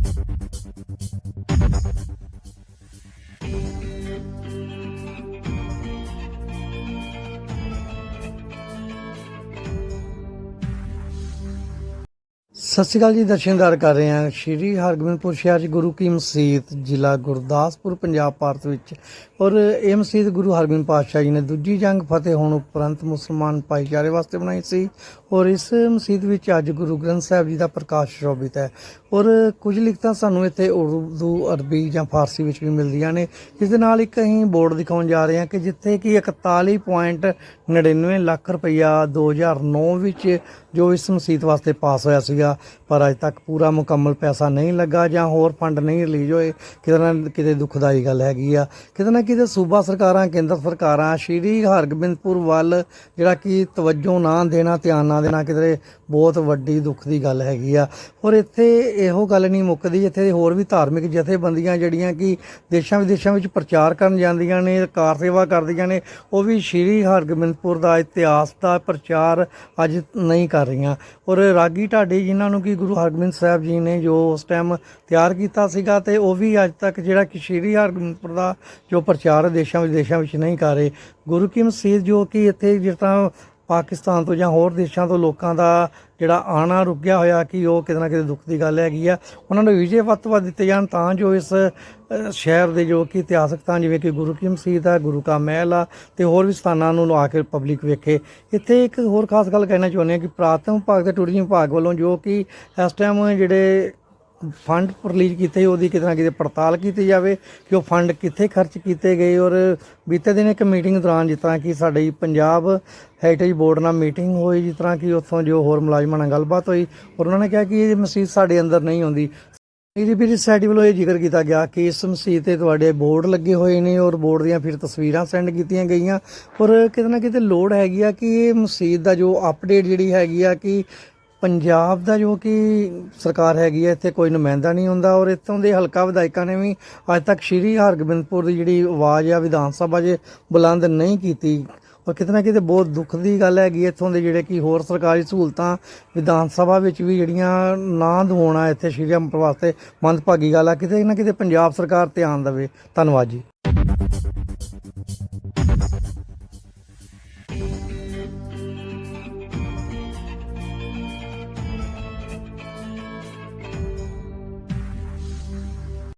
Thank you. ਸਤਿ ਸ਼੍ਰੀ ਅਕਾਲ ਜੀ ਦਰਸ਼ਨਦਾਰ ਕਰ ਰਹੇ ਹਾਂ। ਸ਼੍ਰੀ ਹਰਗੋਬਿੰਦਪੁਰ ਸ਼ਹਿਰ ਜੀ ਗੁਰੂ ਕੀ ਮਸੀਤ, ਜ਼ਿਲ੍ਹਾ ਗੁਰਦਾਸਪੁਰ, ਪੰਜਾਬ ਭਾਰਤ ਵਿੱਚ। ਔਰ ਇਹ ਮਸੀਤ ਗੁਰੂ ਹਰਗੋਬਿੰਦ ਪਾਤਸ਼ਾਹ ਜੀ ਨੇ ਦੂਜੀ ਜੰਗ ਫਤਿਹ ਹੋਣ ਉਪਰੰਤ ਮੁਸਲਮਾਨ ਭਾਈਚਾਰੇ ਵਾਸਤੇ ਬਣਾਈ ਸੀ। ਔਰ ਇਸ ਮਸੀਤ ਵਿੱਚ ਅੱਜ ਗੁਰੂ ਗ੍ਰੰਥ ਸਾਹਿਬ ਜੀ ਦਾ ਪ੍ਰਕਾਸ਼ ਸ਼ੋਭਿਤ ਹੈ। ਔਰ ਕੁਝ ਲਿਖਤਾਂ ਸਾਨੂੰ ਇੱਥੇ ਉਰਦੂ, ਅਰਬੀ ਜਾਂ ਫਾਰਸੀ ਵਿੱਚ ਵੀ ਮਿਲਦੀਆਂ ਨੇ। ਇਸ ਦੇ ਨਾਲ ਇੱਕ ਅਸੀਂ ਬੋਰਡ ਦਿਖਾਉਣ ਜਾ ਰਹੇ ਹਾਂ ਕਿ ਜਿੱਥੇ ਕਿ 41.99 ਲੱਖ ਰੁਪਈਆ 2009 ਵਿੱਚ ਜੋ ਇਸ ਮਸੀਤ ਵਾਸਤੇ ਪਾਸ ਹੋਇਆ ਸੀਗਾ। ਪਰ ਅਜੇ ਤੱਕ ਪੂਰਾ ਮੁਕੰਮਲ ਪੈਸਾ ਨਹੀਂ ਲੱਗਾ ਜਾਂ ਹੋਰ ਫੰਡ ਨਹੀਂ ਰਿਲੀਜ਼ ਹੋਏ, ਕਿਤੇ ਨਾ ਕਿਤੇ ਦੁਖਦਾਈ ਗੱਲ ਹੈਗੀ ਆ। ਕਿਤੇ ਨਾ ਕਿਤੇ ਸੂਬਾ ਸਰਕਾਰਾਂ, ਕੇਂਦਰ ਸਰਕਾਰਾਂ, ਸ਼੍ਰੀ ਹਰਗੋਬਿੰਦਪੁਰ ਵੱਲ ਜਿਹੜਾ ਕਿ ਤਵੱਜੋ ਨਾ ਦੇਣਾ, ਧਿਆਨ ਨਾ ਦੇਣਾ, ਕਿਤੇ ਬਹੁਤ ਵੱਡੀ ਦੁੱਖ ਦੀ ਗੱਲ ਹੈਗੀ ਆ। ਔਰ ਇੱਥੇ ਇਹੋ ਗੱਲ ਨਹੀਂ ਮੁੱਕਦੀ, ਇੱਥੇ ਹੋਰ ਵੀ ਧਾਰਮਿਕ ਜਥੇਬੰਦੀਆਂ ਜਿਹੜੀਆਂ ਕਿ ਦੇਸ਼ਾਂ ਵਿਦੇਸ਼ਾਂ ਵਿੱਚ ਪ੍ਰਚਾਰ ਕਰਨ ਜਾਂਦੀਆਂ ਨੇ, ਕਾਰ ਸੇਵਾ ਕਰਦੀਆਂ ਨੇ, ਉਹ ਵੀ ਸ਼੍ਰੀ ਹਰਗੋਬਿੰਦਪੁਰ ਦਾ ਇਤਿਹਾਸ ਦਾ ਪ੍ਰਚਾਰ ਅੱਜ ਨਹੀਂ ਕਰ ਰਹੀਆਂ। ਔਰ ਰਾਗੀ ਢਾਡੀ, ਜਿਨ੍ਹਾਂ ਨੂੰ ਕਿ ਗੁਰੂ ਹਰਗੋਬਿੰਦ ਸਾਹਿਬ ਜੀ ਨੇ ਜੋ ਉਸ ਟਾਈਮ ਤਿਆਰ ਕੀਤਾ ਸੀਗਾ ਤੇ ਉਹ ਵੀ ਅੱਜ ਤੱਕ ਜਿਹੜਾ ਕਿ ਸ਼੍ਰੀ ਹਰਗੋਬਿੰਦਪੁਰ ਦਾ ਜੋ ਪ੍ਰਚਾਰ ਦੇਸ਼ਾਂ ਵਿਦੇਸ਼ਾਂ ਵਿੱਚ ਨਹੀਂ ਕਰ ਰਹੇ। ਗੁਰੂ ਕੀ ਮਸਜਿਦ ਜੋ ਕਿ ਇੱਥੇ ਜਿਸ ਤਰ੍ਹਾਂ ਪਾਕਿਸਤਾਨ ਤੋਂ ਜਾਂ ਹੋਰ ਦੇਸ਼ਾਂ ਤੋਂ ਲੋਕਾਂ ਦਾ ਜਿਹੜਾ ਆਣਾ ਰੁਕਿਆ ਹੋਇਆ ਕਿ ਉਹ ਕਿਤੇ ਨਾ ਕਿਤੇ ਦੁੱਖ ਦੀ ਗੱਲ ਹੈਗੀ ਆ। ਉਹਨਾਂ ਨੂੰ ਵਿਜੇ ਵੱਧ ਤੋਂ ਵੱਧ ਦਿੱਤੇ ਜਾਣ ਤਾਂ ਜੋ ਇਸ ਸ਼ਹਿਰ ਦੇ ਜੋ ਕਿ ਇਤਿਹਾਸਕ ਤਾਂ ਜਿਵੇਂ ਕਿ ਗੁਰੂ ਕੀ ਮਸਜਿਦ ਆ, ਗੁਰੂ ਕਾ ਮਹਿਲ ਆ ਤੇ ਹੋਰ ਵੀ ਸਥਾਨਾਂ ਨੂੰ ਆ ਕੇ ਪਬਲਿਕ ਵੇਖੇ। ਇੱਥੇ ਇੱਕ ਹੋਰ ਖਾਸ ਗੱਲ ਕਹਿਣਾ ਚਾਹੁੰਦੇ ਹਾਂ ਕਿ ਪ੍ਰਾਤਮ ਵਿਭਾਗ ਤੇ ਟੂਰਿਜ਼ਮ ਵਿਭਾਗ ਵੱਲੋਂ ਜੋ ਕਿ ਇਸ ਟਾਈਮ ਜਿਹੜੇ ਫੰਡ ਰਿਲੀਜ਼ ਕੀਤੇ ਉਹਦੀ ਕਿਤੇ ਨਾ ਕਿਤੇ ਪੜਤਾਲ ਕੀਤੀ ਜਾਵੇ ਕਿ ਉਹ ਫੰਡ ਕਿੱਥੇ ਖਰਚ ਕੀਤੇ ਗਏ ਔਰ ਬੀਤੇ ਦਿਨ ਇੱਕ ਮੀਟਿੰਗ ਦੌਰਾਨ ਜਿਸ ਤਰ੍ਹਾਂ ਕਿ ਸਾਡੀ ਪੰਜਾਬ ਹੈਰੀਟੇਜ ਬੋਰਡ ਨਾਲ ਮੀਟਿੰਗ ਹੋਈ, ਜਿਸ ਤਰ੍ਹਾਂ ਕਿ ਉੱਥੋਂ ਜੋ ਹੋਰ ਮੁਲਾਜ਼ਮਾਂ ਨਾਲ ਗੱਲਬਾਤ ਹੋਈ, ਔਰ ਉਹਨਾਂ ਨੇ ਕਿਹਾ ਕਿ ਇਹ ਮਸਜਿਦ ਸਾਡੇ ਅੰਦਰ ਨਹੀਂ ਆਉਂਦੀ। ਮੇਰੀ ਵੀ ਸੋਸਾਇਟੀ ਵੱਲੋਂ ਇਹ ਜ਼ਿਕਰ ਕੀਤਾ ਗਿਆ ਕਿ ਇਸ ਮਸਜਿਦ ਤੇ ਤੁਹਾਡੇ ਬੋਰਡ ਲੱਗੇ ਹੋਏ ਨੇ ਔਰ ਬੋਰਡ ਦੀਆਂ ਫਿਰ ਤਸਵੀਰਾਂ ਸੈਂਡ ਕੀਤੀਆਂ ਗਈਆਂ। ਔਰ ਕਿਤੇ ਨਾ ਕਿਤੇ ਲੋੜ ਹੈਗੀ ਆ ਕਿ ਇਹ ਮਸਜਿਦ ਦਾ ਜੋ ਅਪਡੇਟ ਜਿਹੜੀ ਹੈਗੀ ਆ ਕਿ ਪੰਜਾਬ ਦਾ ਜੋ ਕਿ ਸਰਕਾਰ ਹੈਗੀ ਹੈ, ਇੱਥੇ ਕੋਈ ਨੁਮਾਇੰਦਾ ਨਹੀਂ ਹੁੰਦਾ ਔਰ ਇੱਥੋਂ ਦੇ ਹਲਕਾ ਵਿਧਾਇਕਾਂ ਨੇ ਵੀ ਅੱਜ ਤੱਕ ਸ਼੍ਰੀ ਹਰਗੋਬਿੰਦਪੁਰ ਦੀ ਜਿਹੜੀ ਆਵਾਜ਼ ਆ ਵਿਧਾਨ ਸਭਾ 'ਚ ਬੁਲੰਦ ਨਹੀਂ ਕੀਤੀ। ਔਰ ਕਿਤੇ ਨਾ ਕਿਤੇ ਬਹੁਤ ਦੁੱਖ ਦੀ ਗੱਲ ਹੈਗੀ ਇੱਥੋਂ ਦੇ ਜਿਹੜੇ ਕਿ ਹੋਰ ਸਰਕਾਰੀ ਸਹੂਲਤਾਂ ਵਿਧਾਨ ਸਭਾ ਵਿੱਚ ਵੀ ਜਿਹੜੀਆਂ ਨਾ ਦਿਵਾਉਣਾ ਇੱਥੇ ਸ਼੍ਰੀ ਅੰਮ੍ਰਿਤਸਰ ਵਾਸਤੇ ਮੰਦਭਾਗੀ ਗੱਲ ਆ, ਕਿਤੇ ਨਾ ਕਿਤੇ ਪੰਜਾਬ ਸਰਕਾਰ ਧਿਆਨ ਦੇਵੇ। ਧੰਨਵਾਦ ਜੀ।